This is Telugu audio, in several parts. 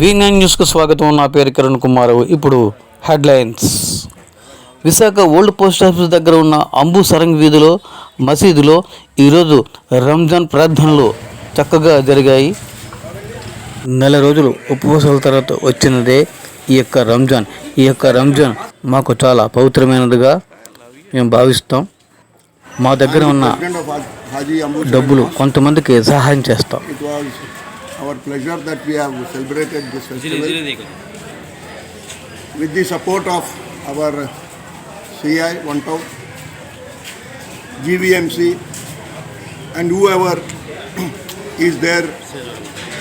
వీనైన్ న్యూస్కు స్వాగతం. నా పేరు కిరణ్ కుమార్ ఇప్పుడు headlines. Visakha old post office దగ్గర ఉన్న అంబు సరంగ్ వీధిలో మసీదులో ఈరోజు రంజాన్ ప్రార్థనలు చక్కగా జరిగాయి. నెల రోజులు ఉపవాసాల తర్వాత వచ్చినదే ఈ యొక్క రంజాన్ ఈ యొక్క రంజాన్ మాకు చాలా పవిత్రమైనదిగా మేము భావిస్తాం. మా దగ్గర ఉన్న డబ్బులు కొంతమందికి సహాయం చేస్తాం. With the support of our CI one town GVMC and whoever is there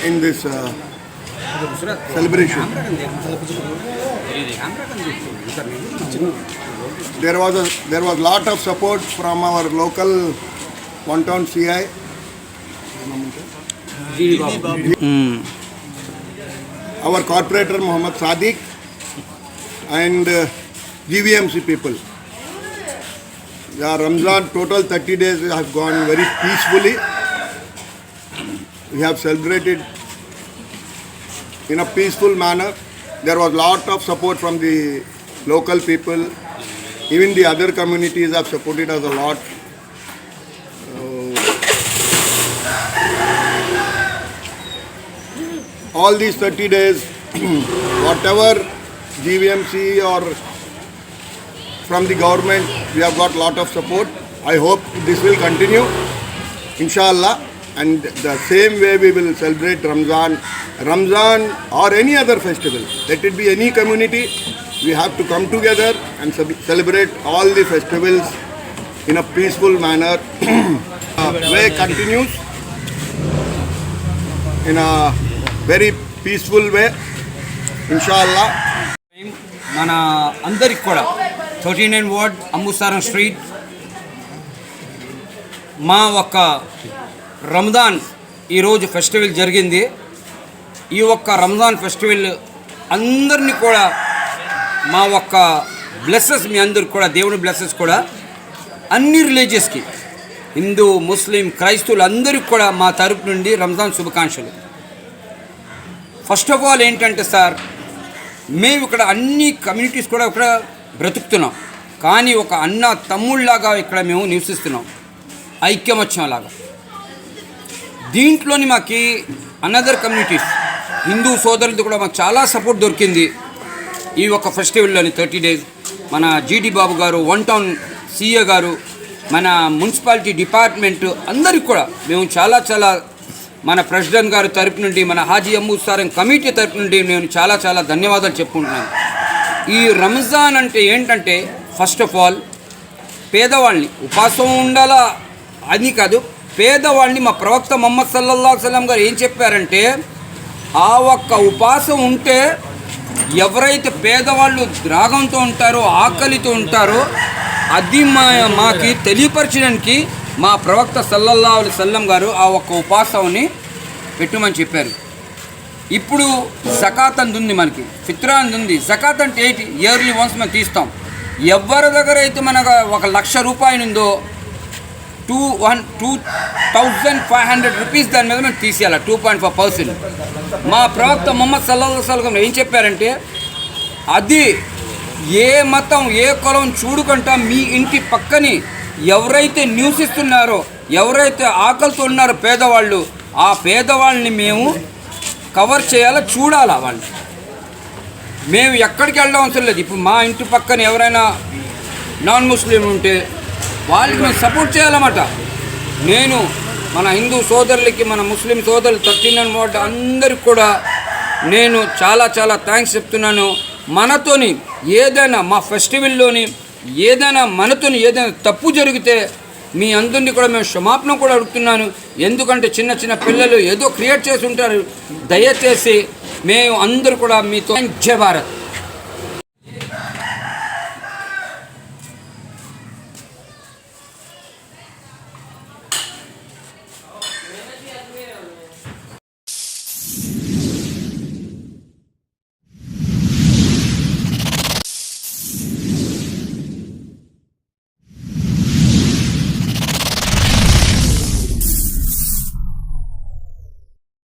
in this celebration. There was a there was lot of support from our local One Town CI. Hmm. our corporator Muhammad Sadiq and uh, GVMC people. Yeah, Ramzan total 30 days have gone very peacefully. We have celebrated in a peaceful manner. There was a lot of support from the local people. Even the other communities have supported us a lot. all these 30 days, whatever GVMC or from the government, we have got lot of support. I hope this will continue, inshallah And the same way we will celebrate Ramzan, Ramzan or any other festival. Let it be any community, we have to come together and ce- celebrate all the festivals in a peaceful manner. Uh, way continues in a very peaceful way, inshallah. మన అందరికి కూడా థర్టీ నైన్ వార్డ్ అమ్ముసారం స్ట్రీట్ మా ఒక్క రంజాన్ ఈరోజు ఫెస్టివల్ జరిగింది. ఈ ఒక్క రంజాన్ ఫెస్టివల్ అందరినీ కూడా మా ఒక్క బ్లెస్సెస్ మీ అందరికి కూడా దేవుని బ్లెస్సెస్ కూడా అన్ని రిలీజియస్కి హిందూ ముస్లిం క్రైస్తవులు అందరికి కూడా మా తరపు నుండి రంజాన్ శుభాకాంక్షలు. ఫస్ట్ ఆఫ్ ఆల్ ఏంటంటే సార్ మేము ఇక్కడ అన్ని కమ్యూనిటీస్ కూడా ఇక్కడ బ్రతుకుతున్నాం. కానీ ఒక అన్న తమ్ముళ్ళలాగా ఇక్కడ మేము నివసిస్తున్నాం. ఐక్యమత్యంలాగా దీంట్లోని మాకు అనదర్ కమ్యూనిటీస్ హిందూ సోదరులది కూడా మాకు చాలా సపోర్ట్ దొరికింది. ఈ ఒక ఫెస్టివల్లోని థర్టీ డేస్ మన జీడి బాబు గారు వన్ టౌన్ సీఏ గారు మన మున్సిపాలిటీ డిపార్ట్మెంట్ అందరికి కూడా మేము చాలా చాలా మన ప్రెసిడెంట్ గారి తరపు నుండి మన హాజీ అమ్మూసారం కమిటీ తరపు నుండి నేను చాలా చాలా ధన్యవాదాలు చెప్పుకుంటున్నాను ఈ రంజాన్ అంటే ఏంటంటే ఫస్ట్ ఆఫ్ ఆల్ పేదవాళ్ళని ఉపాసం ఉండాలా? అది కాదు. పేదవాళ్ళని మా ప్రవక్త మొహమ్మద్ సల్లల్లా సలం గారు ఏం చెప్పారంటే ఆ ఒక్క ఉపాసం ఉంటే ఎవరైతే పేదవాళ్ళు రాగంతో ఉంటారో ఆకలితో ఉంటారో అది మా మాకి తెలియపరచడానికి మా ప్రవక్త సల్లల్లా అలైహి సల్లం గారు ఆ ఒక్క ఉపాసంని పెట్టమని చెప్పారు. ఇప్పుడు సకాత్ అంది ఉంది మనకి ఫిత్రా ఉంది. సకాత్ అంటే ఏంటి? ఇయర్లీ వన్స్ మనం తీస్తాం. ఎవరి దగ్గర అయితే మనకు ఒక లక్ష రూపాయలు ఉందో two one two thousand five hundred rupees దాని మీద మేము తీసేయాలి టూ పాయింట్ ఫైవ్ పర్సెంట్ మా ప్రవక్త మొహమ్మద్ సల్లా సల్గం ఏం చెప్పారంటే అది ఏ మతం ఏ కులం చూడుకుంటా మీ ఇంటి పక్కని ఎవరైతే నివసిస్తున్నారో ఎవరైతే ఆకలితో ఉన్నారో పేదవాళ్ళు ఆ పేదవాళ్ళని మేము కవర్ చేయాలా చూడాలా వాళ్ళు? మేము ఎక్కడికి వెళ్ళడం అవసరం లేదు. ఇప్పుడు మా ఇంటి పక్కన ఎవరైనా నాన్ ముస్లిం ఉంటే వాళ్ళకి మేము సపోర్ట్ చేయాలన్నమాట. నేను మన హిందూ సోదరులకి మన ముస్లిం సోదరులు థర్టీన్ అండ్ వార్డు అందరికి కూడా నేను చాలా చాలా థ్యాంక్స్ చెప్తున్నాను. మనతోని ఏదైనా మా ఫెస్టివల్లోని ఏదైనా మనతోని ఏదైనా తప్పు జరిగితే మీ అందరినీ కూడా మేము క్షమాపణ కూడా అడుగుతున్నాను. ఎందుకంటే చిన్న చిన్న పిల్లలు ఏదో క్రియేట్ చేసి ఉంటారు. దయచేసి మేము అందరూ కూడా మీతో జయ భారత్.